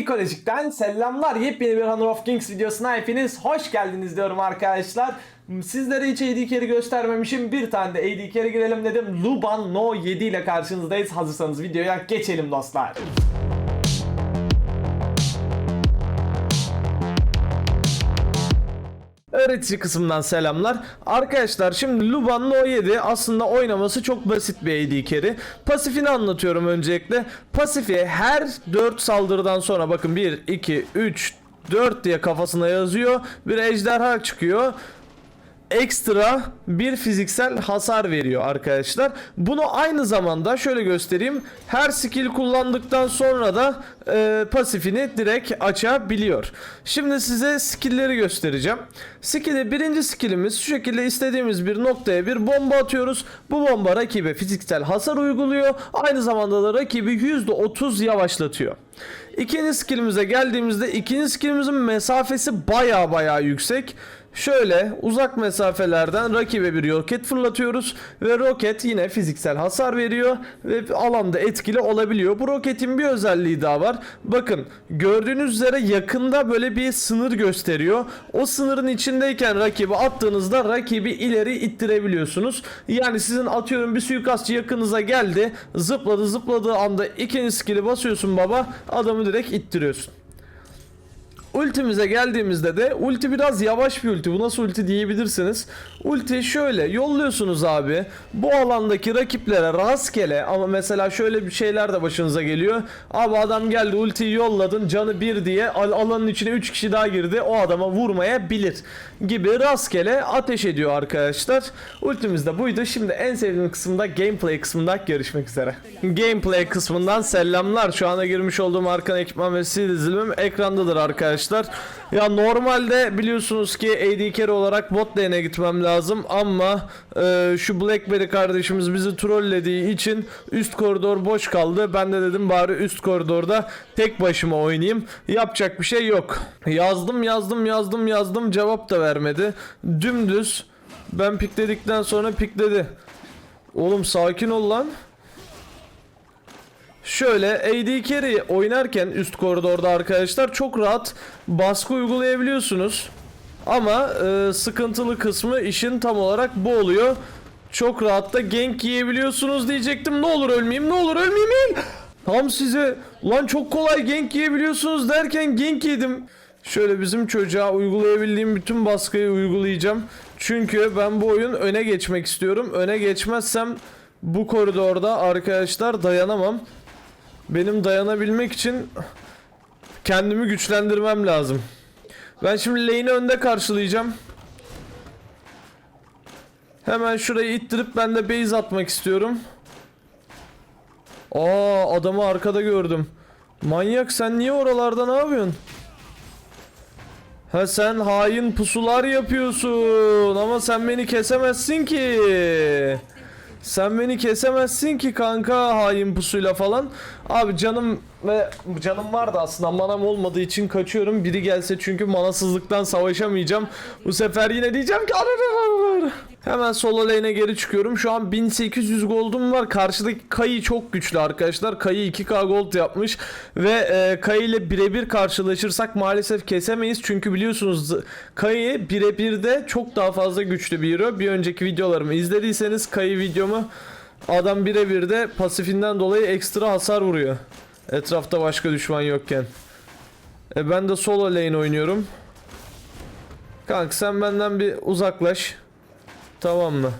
Ekolojik'ten selamlar. Yepyeni bir Honor of Kings videosuna hepiniz hoş geldiniz diyorum arkadaşlar. Sizlere hiç AD carry göstermemişim. Bir tane de AD carry girelim dedim. Luban No 7 ile karşınızdayız. Hazırsanız videoya geçelim dostlar. Öğretici kısmından selamlar. Arkadaşlar şimdi Luban No 7 aslında oynaması çok basit bir AD carry. Pasifini anlatıyorum öncelikle. Pasifi her 4 saldırıdan sonra bakın 1, 2, 3, 4 diye kafasına yazıyor. Bir ejderha çıkıyor ekstra bir fiziksel hasar veriyor arkadaşlar. Bunu aynı zamanda şöyle göstereyim. Her skill kullandıktan sonra da e, pasifini direkt açabiliyor. Şimdi size skillleri göstereceğim. Skill'i birinci skillimiz şu şekilde istediğimiz bir noktaya bir bomba atıyoruz. Bu bomba rakibe fiziksel hasar uyguluyor. Aynı zamanda da rakibi %30 yavaşlatıyor. İkinci skillimize geldiğimizde ikinci skillimizin mesafesi baya baya yüksek. Şöyle uzak mesafelerden rakibe bir roket fırlatıyoruz ve roket yine fiziksel hasar veriyor ve alanda etkili olabiliyor. Bu roketin bir özelliği daha var. Bakın gördüğünüz üzere yakında böyle bir sınır gösteriyor. O sınırın içindeyken rakibi attığınızda rakibi ileri ittirebiliyorsunuz. Yani sizin atıyorum bir suikastçı yakınıza geldi zıpladı zıpladığı anda ikinci skill'i basıyorsun baba adamı direkt ittiriyorsun. Ultimize geldiğimizde de ulti biraz yavaş bir ulti. Bu nasıl ulti diyebilirsiniz. Ulti şöyle yolluyorsunuz abi. Bu alandaki rakiplere rastgele ama mesela şöyle bir şeyler de başınıza geliyor. Abi adam geldi ultiyi yolladın canı bir diye al- alanın içine 3 kişi daha girdi. O adama vurmayabilir gibi rastgele ateş ediyor arkadaşlar. Ultimiz de buydu. Şimdi en sevdiğim kısımda gameplay kısmında görüşmek üzere. Gameplay kısmından selamlar. Şu anda girmiş olduğum arkan ekipman ve sil dizilimim ekrandadır arkadaşlar. Ya normalde biliyorsunuz ki AD carry olarak bot lane'e gitmem lazım ama e, şu Blackberry kardeşimiz bizi trollediği için üst koridor boş kaldı. Ben de dedim bari üst koridorda tek başıma oynayayım. Yapacak bir şey yok. Yazdım yazdım yazdım yazdım cevap da vermedi. Dümdüz ben pikledikten sonra pikledi. Oğlum sakin ol lan. Şöyle AD carry oynarken üst koridorda arkadaşlar çok rahat baskı uygulayabiliyorsunuz. Ama e, sıkıntılı kısmı işin tam olarak bu oluyor. Çok rahat da gank yiyebiliyorsunuz diyecektim. Ne olur ölmeyeyim, ne olur ölmeyeyim. Tam size lan çok kolay gank yiyebiliyorsunuz derken gank yedim. Şöyle bizim çocuğa uygulayabildiğim bütün baskıyı uygulayacağım. Çünkü ben bu oyun öne geçmek istiyorum. Öne geçmezsem bu koridorda arkadaşlar dayanamam. Benim dayanabilmek için kendimi güçlendirmem lazım. Ben şimdi lane'i önde karşılayacağım. Hemen şurayı ittirip ben de base atmak istiyorum. Aa adamı arkada gördüm. Manyak sen niye oralarda ne yapıyorsun? Ha sen hain pusular yapıyorsun ama sen beni kesemezsin ki. Sen beni kesemezsin ki kanka hain pusuyla falan. Abi canım ve canım vardı aslında manam olmadığı için kaçıyorum. Biri gelse çünkü manasızlıktan savaşamayacağım. Bu sefer yine diyeceğim ki "Arararararara." Hemen solo lane'e geri çıkıyorum. Şu an 1800 gold'um var. Karşıdaki Kayı çok güçlü arkadaşlar. Kayı 2k gold yapmış ve e, Kayı ile birebir karşılaşırsak maalesef kesemeyiz. Çünkü biliyorsunuz Kayı birebir de çok daha fazla güçlü bir hero. Bir önceki videolarımı izlediyseniz Kayı videomu adam birebir de pasifinden dolayı ekstra hasar vuruyor. Etrafta başka düşman yokken. E ben de solo lane oynuyorum. Kanka sen benden bir uzaklaş. Tamam mı?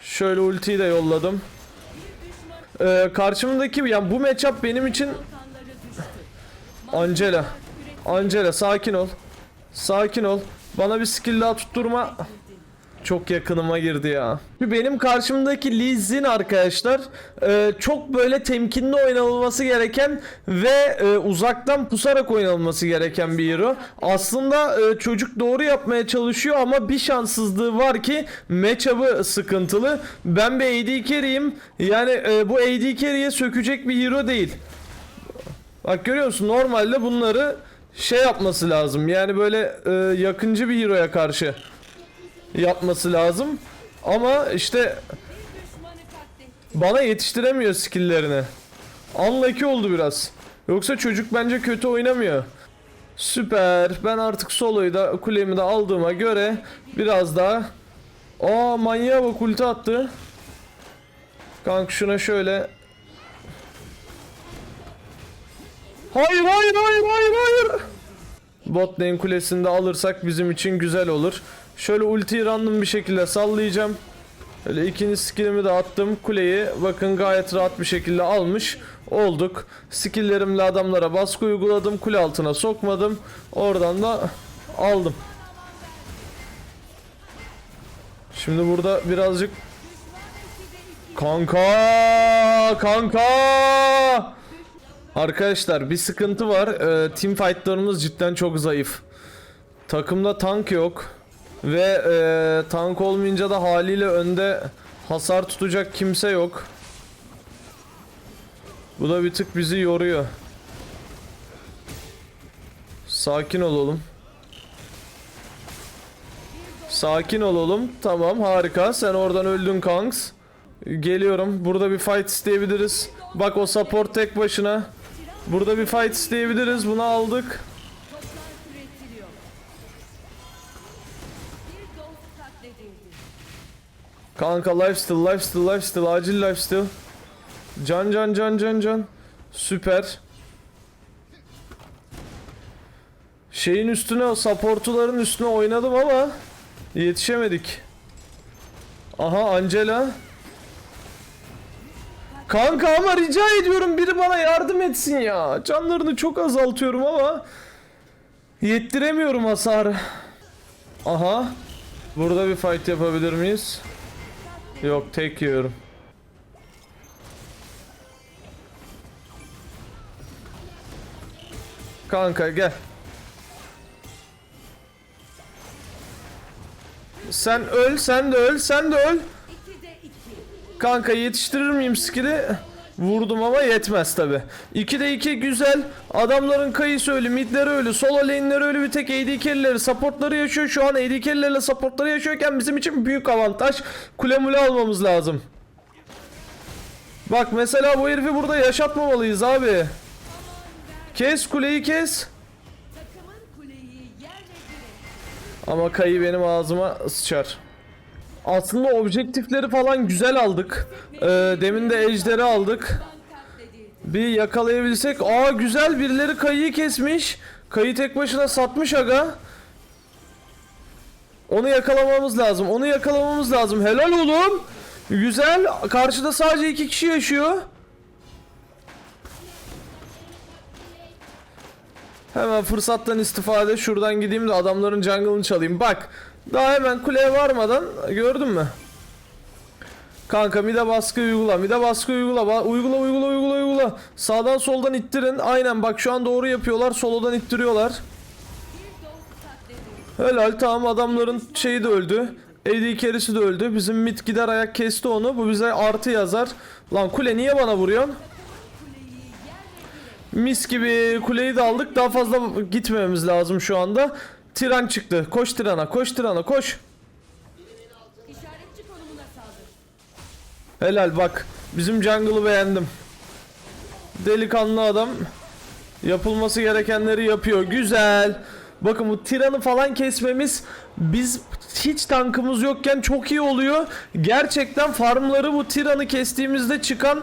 Şöyle ultiyi de yolladım. Ee, karşımdaki yani bu matchup benim için Angela. Angela sakin ol. Sakin ol. Bana bir skill daha tutturma. Çok yakınıma girdi ya. Benim karşımdaki Lee Sin arkadaşlar e, çok böyle temkinli oynanılması gereken ve e, uzaktan pusarak oynanılması gereken bir hero. Aslında e, çocuk doğru yapmaya çalışıyor ama bir şanssızlığı var ki matchup'ı sıkıntılı. Ben bir AD carry'im. Yani bu AD carry'e sökecek bir hero değil. Bak görüyor musun? Normalde bunları şey yapması lazım. Yani böyle e, yakıncı bir hero'ya karşı yapması lazım. Ama işte bana yetiştiremiyor skill'lerini. Unlucky oldu biraz. Yoksa çocuk bence kötü oynamıyor. Süper. Ben artık soloyu da kulemi de aldığıma göre biraz daha Aa manyağa bak ulti attı. Kanka şuna şöyle Hayır hayır hayır hayır hayır. Bot lane kulesini de alırsak bizim için güzel olur. Şöyle ultiyi random bir şekilde sallayacağım. Öyle ikinci skillimi de attım. Kuleyi bakın gayet rahat bir şekilde almış olduk. Skilllerimle adamlara baskı uyguladım. Kule altına sokmadım. Oradan da aldım. Şimdi burada birazcık Kanka kanka Arkadaşlar bir sıkıntı var. Ee, team fightlarımız cidden çok zayıf. Takımda tank yok. Ve e, tank olmayınca da haliyle önde hasar tutacak kimse yok. Bu da bir tık bizi yoruyor. Sakin olalım. Sakin olalım. Tamam harika. Sen oradan öldün kanks. Geliyorum. Burada bir fight isteyebiliriz. Bak o support tek başına. Burada bir fight isteyebiliriz. Bunu aldık. Kanka lifesteal, lifesteal, lifesteal, acil lifesteal. Can can can can can. Süper. Şeyin üstüne, o supportuların üstüne oynadım ama yetişemedik. Aha Angela. Kanka ama rica ediyorum biri bana yardım etsin ya. Canlarını çok azaltıyorum ama yettiremiyorum hasarı. Aha. Burada bir fight yapabilir miyiz? Yok tek yiyorum. Kanka gel. Sen öl, sen de öl, sen de öl. Kanka yetiştirir miyim skill'i? Vurdum ama yetmez tabi. 2'de 2 güzel. Adamların kayısı ölü, midleri ölü, solo lane'leri ölü bir tek AD carry'leri, supportları yaşıyor. Şu an AD carry'lerle supportları yaşıyorken bizim için büyük avantaj. Kule mule almamız lazım. Bak mesela bu herifi burada yaşatmamalıyız abi. Kes kuleyi kes. Ama kayı benim ağzıma sıçar. Aslında objektifleri falan güzel aldık. Ee, demin de ejderi aldık. Bir yakalayabilsek. Aa güzel birileri kayıyı kesmiş. Kayı tek başına satmış aga. Onu yakalamamız lazım. Onu yakalamamız lazım. Helal oğlum. Güzel. Karşıda sadece iki kişi yaşıyor. Hemen fırsattan istifade şuradan gideyim de adamların jungle'ını çalayım. Bak. Daha hemen kuleye varmadan gördün mü? Kanka de baskı uygula. De baskı uygula. Ba- uygula uygula uygula uygula. Sağdan soldan ittirin. Aynen bak şu an doğru yapıyorlar. Solodan ittiriyorlar. Helal tamam adamların şeyi de öldü. AD carry'si de öldü. Bizim mid gider ayak kesti onu. Bu bize artı yazar. Lan kule niye bana vuruyorsun? Mis gibi kuleyi de aldık. Daha fazla gitmememiz lazım şu anda. Tiran çıktı. Koş Tiran'a, koş Tiran'a, koş. İşaretçi konumuna saldır. Helal bak. Bizim jungle'ı beğendim. Delikanlı adam. Yapılması gerekenleri yapıyor. Güzel. Bakın bu tiranı falan kesmemiz biz hiç tankımız yokken çok iyi oluyor. Gerçekten farmları bu tiranı kestiğimizde çıkan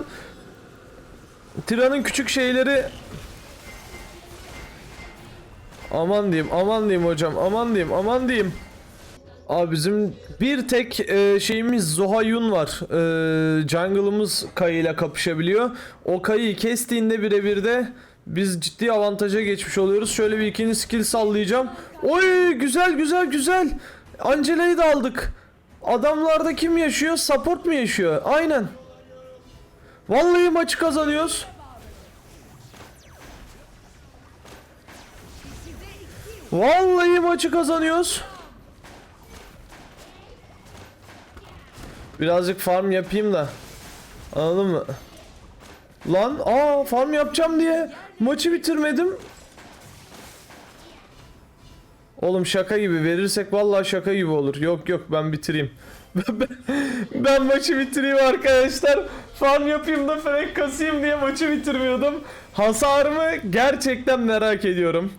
tiranın küçük şeyleri Aman diyeyim, aman diyeyim hocam, aman diyeyim, aman diyeyim. Abi bizim bir tek e, şeyimiz Zohayun var. E, jungle'ımız Kayı ile kapışabiliyor. O Kayı'yı kestiğinde birebir de biz ciddi avantaja geçmiş oluyoruz. Şöyle bir ikinci skill sallayacağım. Oy güzel güzel güzel. Angela'yı da aldık. Adamlarda kim yaşıyor? Support mu yaşıyor? Aynen. Vallahi maçı kazanıyoruz. Vallahi maçı kazanıyoruz. Birazcık farm yapayım da. Anladın mı? Lan aa farm yapacağım diye maçı bitirmedim. Oğlum şaka gibi verirsek vallahi şaka gibi olur. Yok yok ben bitireyim. ben, maçı bitireyim arkadaşlar. Farm yapayım da frank kasayım diye maçı bitirmiyordum. Hasarımı gerçekten merak ediyorum.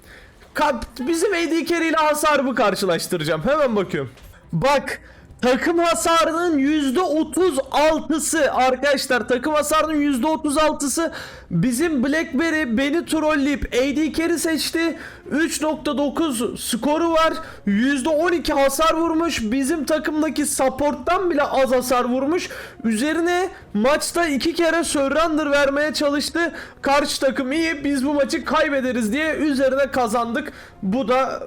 Bizim AD carry ile hasarımı karşılaştıracağım. Hemen bakıyorum. Bak takım hasarının %36'sı arkadaşlar takım hasarının %36'sı bizim Blackberry beni trolleyip AD carry seçti. 3.9 skoru var. %12 hasar vurmuş. Bizim takımdaki supporttan bile az hasar vurmuş. Üzerine maçta iki kere surrender vermeye çalıştı. Karşı takım iyi biz bu maçı kaybederiz diye üzerine kazandık. Bu da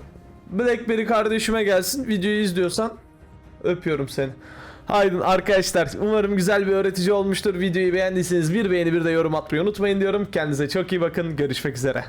Blackberry kardeşime gelsin. Videoyu izliyorsan Öpüyorum seni. Haydi arkadaşlar umarım güzel bir öğretici olmuştur. Videoyu beğendiyseniz bir beğeni bir de yorum atmayı unutmayın diyorum. Kendinize çok iyi bakın. Görüşmek üzere.